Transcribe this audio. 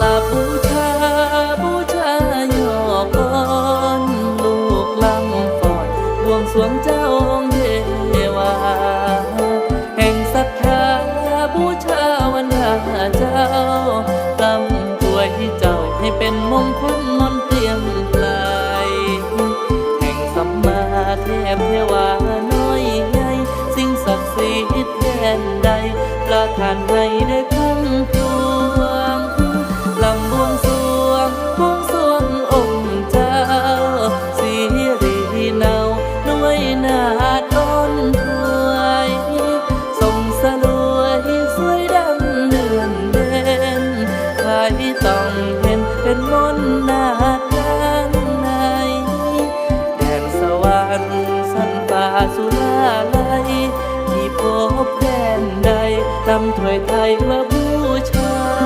ลาบูชาบูชาย่อก่อนลูกลำฟอนบวงสรวงเจ้าองค์เทวา แห่งศรัทธาบูชาวันดาเจ้ากำตัวให้เจ้าให้เป็นมงคลมนต์เตรียมไกลแห่งสัมมาเทพเทวาน้อยใหญ่สิ่งศักดิ์สิทธิ์แทนใดประทานให้ได้พุ่มพว ใครต้องเห็นเป็นมนต์นาด้านในแดนสวรรค์สันป่าสุราลัยที่พบแดนใดตำถวยไทยว่า